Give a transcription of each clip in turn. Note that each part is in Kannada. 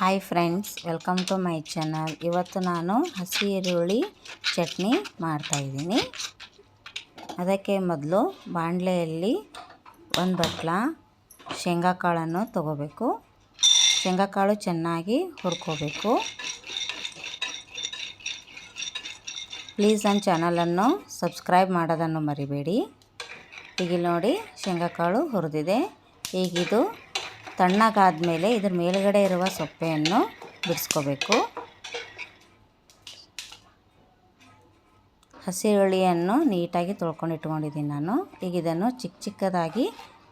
Hi friends welcome to my channel ಇವತ್ತು ನಾನು ಹಸಿ ಈರುಳ್ಳಿ ಚಟ್ನಿ ಮಾಡ್ತಾಯಿದ್ದೀನಿ ಅದಕ್ಕೆ ಮೊದಲು ಬಾಣಲೆಯಲ್ಲಿ ಒಂದು ಬಟ್ಲ, ಶೇಂಗಾಕಾಳನ್ನು ಕಾಳನ್ನು ಶೇಂಗಾಕಾಳು ಶೇಂಗಾ ಕಾಳು ಚೆನ್ನಾಗಿ ಹುರ್ಕೋಬೇಕು. ಪ್ಲೀಸ್ ನನ್ನ ಚಾನಲನ್ನು ಸಬ್ಸ್ಕ್ರೈಬ್ ಮಾಡೋದನ್ನು ಮರಿಬೇಡಿ. ಈಗ ನೋಡಿ ಶೇಂಗಾಕಾಳು ಹುರಿದಿದೆ. ಈಗಿದು ತಣ್ಣಗಾದಮೇಲೆ ಇದ್ರ ಮೇಲುಗಡೆ ಇರುವ ಸೊಪ್ಪೆಯನ್ನು ಬಿಡಿಸ್ಕೋಬೇಕು. ಹಸಿ ಈರುಳ್ಳಿಯನ್ನು ನೀಟಾಗಿ ತೊಳ್ಕೊಂಡು ಇಟ್ಕೊಂಡಿದ್ದೀನಿ ನಾನು. ಈಗ ಇದನ್ನು ಚಿಕ್ಕ ಚಿಕ್ಕದಾಗಿ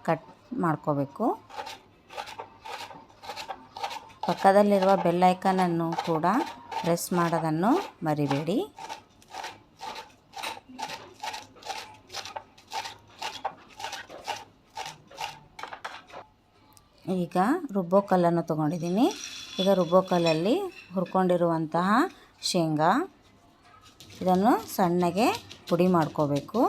ಕಟ್ ಮಾಡ್ಕೋಬೇಕು. ಪಕ್ಕದಲ್ಲಿರುವ ಬೆಲ್ಲೈಕನನ್ನು ಕೂಡ ಪ್ರೆಸ್ ಮಾಡೋದನ್ನು ಮರಿಬೇಡಿ. ಈಗ ರುಬ್ಬೋ ಕಲ್ಲನ್ನು ತೊಗೊಂಡಿದ್ದೀನಿ. ಈಗ ರುಬ್ಬೋ ಕಲ್ಲಲ್ಲಿ ಹುರ್ಕೊಂಡಿರುವಂತಹ ಶೇಂಗಾ. ಇದನ್ನು ಸಣ್ಣಗೆ ಪುಡಿ ಮಾಡ್ಕೋಬೇಕು.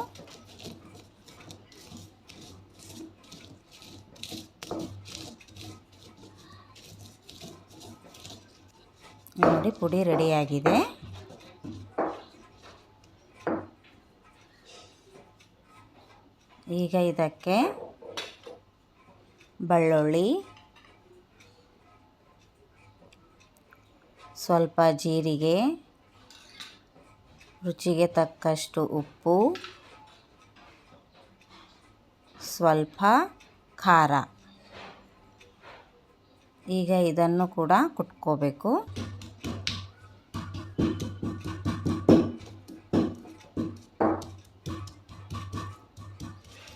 ನೋಡಿ ಪುಡಿ ರೆಡಿಯಾಗಿದೆ. ಈಗ ಇದಕ್ಕೆ ಬೆಳ್ಳುಳ್ಳಿ, ಸ್ವಲ್ಪ ಜೀರಿಗೆ, ರುಚಿಗೆ ತಕ್ಕಷ್ಟು ಉಪ್ಪು, ಸ್ವಲ್ಪ ಖಾರ. ಈಗ ಇದನ್ನು ಕೂಡ ಕುಟ್ಕೋಬೇಕು.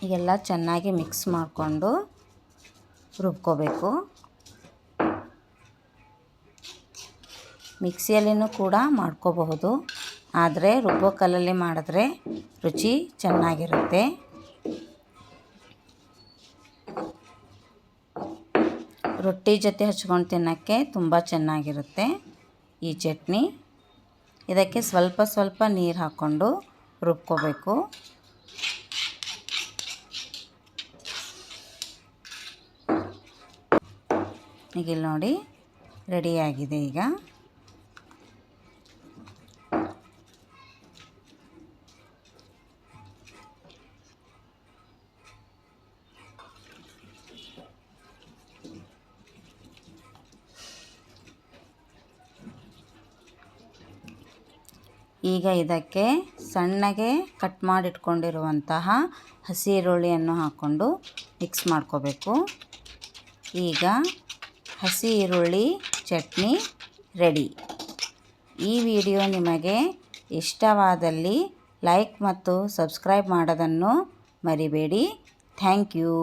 ಎಲ್ಲ ಚೆನ್ನಾಗಿ ಮಿಕ್ಸ್ ಮಾಡಿಕೊಂಡು ರುಬ್ಕೋಬೇಕು. ಮಿಕ್ಸಿಯಲ್ಲಿನೂ ಕೂಡ ಮಾಡ್ಕೋಬಹುದು. ಆದರೆ ರುಬ್ಬೋ ಕಲ್ಲಲ್ಲಿ ಮಾಡಿದ್ರೆ ರುಚಿ ಚೆನ್ನಾಗಿರುತ್ತೆ. ರೊಟ್ಟಿ ಜೊತೆ ಹಚ್ಕೊಂಡು ತಿನ್ನೋಕ್ಕೆ ತುಂಬ ಚೆನ್ನಾಗಿರುತ್ತೆ ಈ ಚಟ್ನಿ. ಇದಕ್ಕೆ ಸ್ವಲ್ಪ ಸ್ವಲ್ಪ ನೀರು ಹಾಕ್ಕೊಂಡು ರುಬ್ಕೋಬೇಕು. ಈಗ ಇಲ್ಲಿ ನೋಡಿ ರೆಡಿಯಾಗಿದೆ ಈಗ. ಈಗ ಇದಕ್ಕೆ ಸಣ್ಣಗೆ ಕಟ್ ಮಾಡಿಟ್ಕೊಂಡಿರುವಂತಹ ಹಸಿ ಈರುಳ್ಳಿಯನ್ನು ಹಾಕ್ಕೊಂಡು ಮಿಕ್ಸ್ ಮಾಡ್ಕೋಬೇಕು. ಈಗ ಹಸಿ ಈರುಳ್ಳಿ ಚಟ್ನಿ ರೆಡಿ. ಈ ವಿಡಿಯೋ ನಿಮಗೆ ಇಷ್ಟವಾದಲ್ಲಿ ಲೈಕ್ ಮತ್ತು ಸಬ್ಸ್ಕ್ರೈಬ್ ಮಾಡೋದನ್ನು ಮರಿಬೇಡಿ. Thank you.